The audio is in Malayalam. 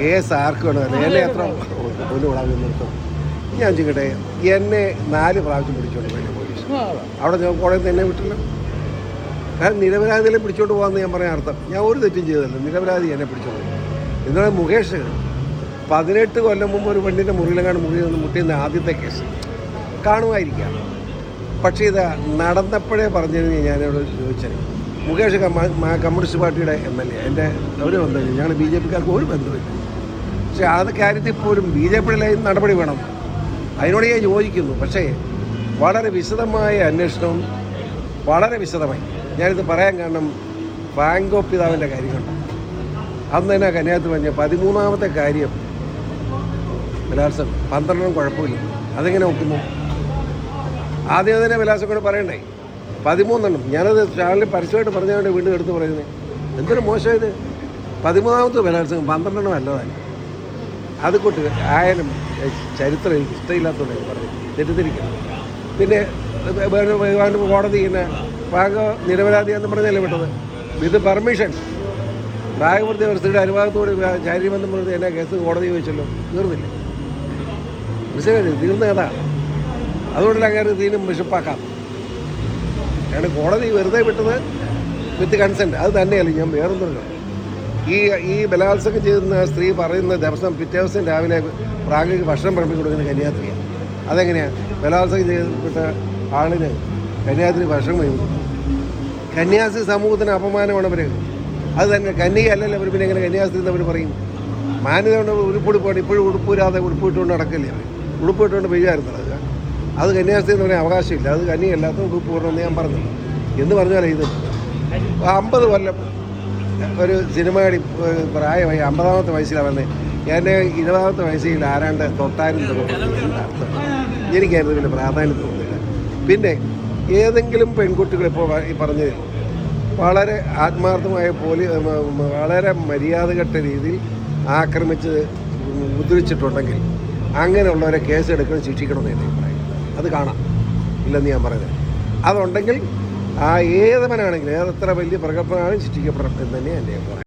കേസ് ആർക്ക് വേണം എന്നെ എത്ര ഒന്ന് വിടാൻ നിർത്തും ഞാൻ ചോദിക്കട്ടെ എന്നെ നാല് പ്രാവശ്യം പിടിച്ചോണ്ട് പോയി പോലീസ്. അവിടെ ഞാൻ കോടതി തന്നെ വിട്ടില്ല. കാരണം നിരപരാധികളെ പിടിച്ചോണ്ട് പോകാമെന്ന് ഞാൻ പറയാൻ അർത്ഥം. ഞാൻ ഒരു തെറ്റും ചെയ്തില്ല നിരപരാധി എന്നെ പിടിച്ചോണ്ട് പോകും എന്നാണ് മുകേഷ്? പതിനെട്ട് കൊല്ലം മുമ്പ് ഒരു പെണ്ണിന്റെ മുറിയിലെങ്ങാണ്ട് മുറിയിൽ നിന്ന് മുട്ടിയുന്ന ആദ്യത്തെ കേസ്. കാണുമായിരിക്കാം. പക്ഷേ ഇത് നടന്നപ്പോഴേ പറഞ്ഞതിന് ഞാനോട് ചോദിച്ചത്. മുകേഷ് കമ്മ്യൂണിസ്റ്റ് പാർട്ടിയുടെ എം എൽ എ. എന്റെ ഒരു ബന്ധമില്ല. ഞങ്ങൾ ബി ജെ പിക്കാർക്ക് ഒരു ബന്ധമില്ല പക്ഷേ ആ കാര്യത്തിൽ പോലും ബി ജെ പിയുടെ നടപടി വേണം. അതിനോട് ഞാൻ യോജിക്കുന്നു. പക്ഷേ വളരെ വിശദമായ അന്വേഷണം വളരെ വിശദമായി. ഞാനിത് പറയാൻ കാരണം ബാങ്ക് പിതാവിന്റെ കാര്യം കണ്ടു അന്ന് തന്നെ കന്യാത്ത് പറഞ്ഞ പതിമൂന്നാമത്തെ കാര്യം വിലാസം പന്ത്രണ്ടെണ്ണം കുഴപ്പമില്ല. അതെങ്ങനെ നോക്കുന്നു ആദ്യം തന്നെ വിലാസം കൂടെ പറയണ്ടേ? പതിമൂന്നെണ്ണം. ഞാനത് ചാനലിൽ പരസ്യമായിട്ട് പറഞ്ഞുകൊണ്ട് വീണ്ടും എടുത്ത് പറയുന്നത് എന്തൊരു മോശമായത്? പതിമൂന്നാമത്തെ ബലാത്സംഗം പന്ത്രണ്ടെണ്ണം അല്ലതാണ് അത് കൂട്ട് ആയാലും ചരിത്രം എനിക്ക് ഇഷ്ടമില്ലാത്തതുകൊണ്ട് ഞാൻ പറഞ്ഞു തെറ്റിദ്ധരിക്കണം. പിന്നെ കോടതി പിന്നെ ഭാഗ നിരപരാധിയാന്ന് പറഞ്ഞല്ലേ വിട്ടത്? With permission. പ്രായപൂർത്തി വ്യവസ്ഥയുടെ അനുവാദത്തോട് ചാരിമെന്ന് പറഞ്ഞ് എന്നാ കേസ് കോടതി ചോദിച്ചല്ലോ. തീർന്നില്ല. മനസ്സിലായി തീർന്ന കഥ. അതുകൊണ്ടല്ല അങ്ങനെ തീരും വിഷപ്പാക്കാം കാരണം കോടതി വെറുതെ വിട്ടത് വിത്ത് കൺസെന്റ് അത് തന്നെയല്ല ഞാൻ വേറൊന്നുമില്ല ഈ ഈ ബലാത്സംഗം ചെയ്യുന്ന സ്ത്രീ പറയുന്ന ദിവസം പിറ്റേ ദിവസം രാവിലെ പ്രാഗിക്ക് ഭക്ഷണം പഠിപ്പിച്ച് കൊടുക്കുന്ന കന്യാസ്ത്രീയാണ് അതെങ്ങനെയാണ് ബലാത്സംഗം ചെയ്യപ്പെട്ട ആളിന് കന്യാസ്ത്രീ ഭക്ഷണം കഴിക്കുന്നു കന്യാസ്ത്രീ സമൂഹത്തിന് അപമാനമാണ് അവർ അത് തന്നെ കന്യക അല്ലല്ലോ അവർ പിന്നെ എങ്ങനെ കന്യാസ്ത്രീ എന്ന് അവർ പറയും? മാന്യത കൊണ്ട് ഉടുപ്പുടുപ്പാണ് ഇപ്പോഴും ഉടുപ്പ് ഉടുപ്പിട്ടുകൊണ്ട് നടക്കില്ലേ അവർ ഉടുപ്പിട്ടുകൊണ്ട് പെയ്യായിരുന്നു അത് കന്യാസ്ത്രീ എന്ന് പറയാൻ അവകാശമില്ല. അത് കന്യല്ലാത്ത ഉടുപ്പ് പൂർണമെന്ന് ഞാൻ പറഞ്ഞു എന്ന് പറഞ്ഞാൽ ഇത് അമ്പത് കൊല്ലം ഒരു സിനിമയുടെ പ്രായമായി അമ്പതാമത്തെ വയസ്സിലാണ് വന്നത് ഞാൻ ഇരുപതാമത്തെ വയസ്സിൽ ആരാണ്ട് തൊട്ടാരും അർത്ഥം എനിക്കായിരുന്നു പിന്നെ പ്രാധാന്യം തോന്നുന്നില്ല പിന്നെ ഏതെങ്കിലും പെൺകുട്ടികൾ ഇപ്പോൾ ഈ പറഞ്ഞ് വളരെ ആത്മാർത്ഥമായ പോലി വളരെ മര്യാദകെട്ട രീതിയിൽ ആക്രമിച്ച് ഉദ്ധരിച്ചിട്ടുണ്ടെങ്കിൽ അങ്ങനെയുള്ളവരെ കേസെടുക്കണം ശിക്ഷിക്കണമെന്ന് എന്റെ അഭിപ്രായം. അത് കാണാം. ഇല്ലെന്ന് ഞാൻ പറയുന്നത്. അതുണ്ടെങ്കിൽ ആ ഏത് മനാണെങ്കിലും ഏതെത്ര വലിയ പ്രഗത്ഭനാണെങ്കിലും ശിക്ഷിക്കപ്പെടണം എന്ന് തന്നെ എന്റെ അഭിപ്രായം.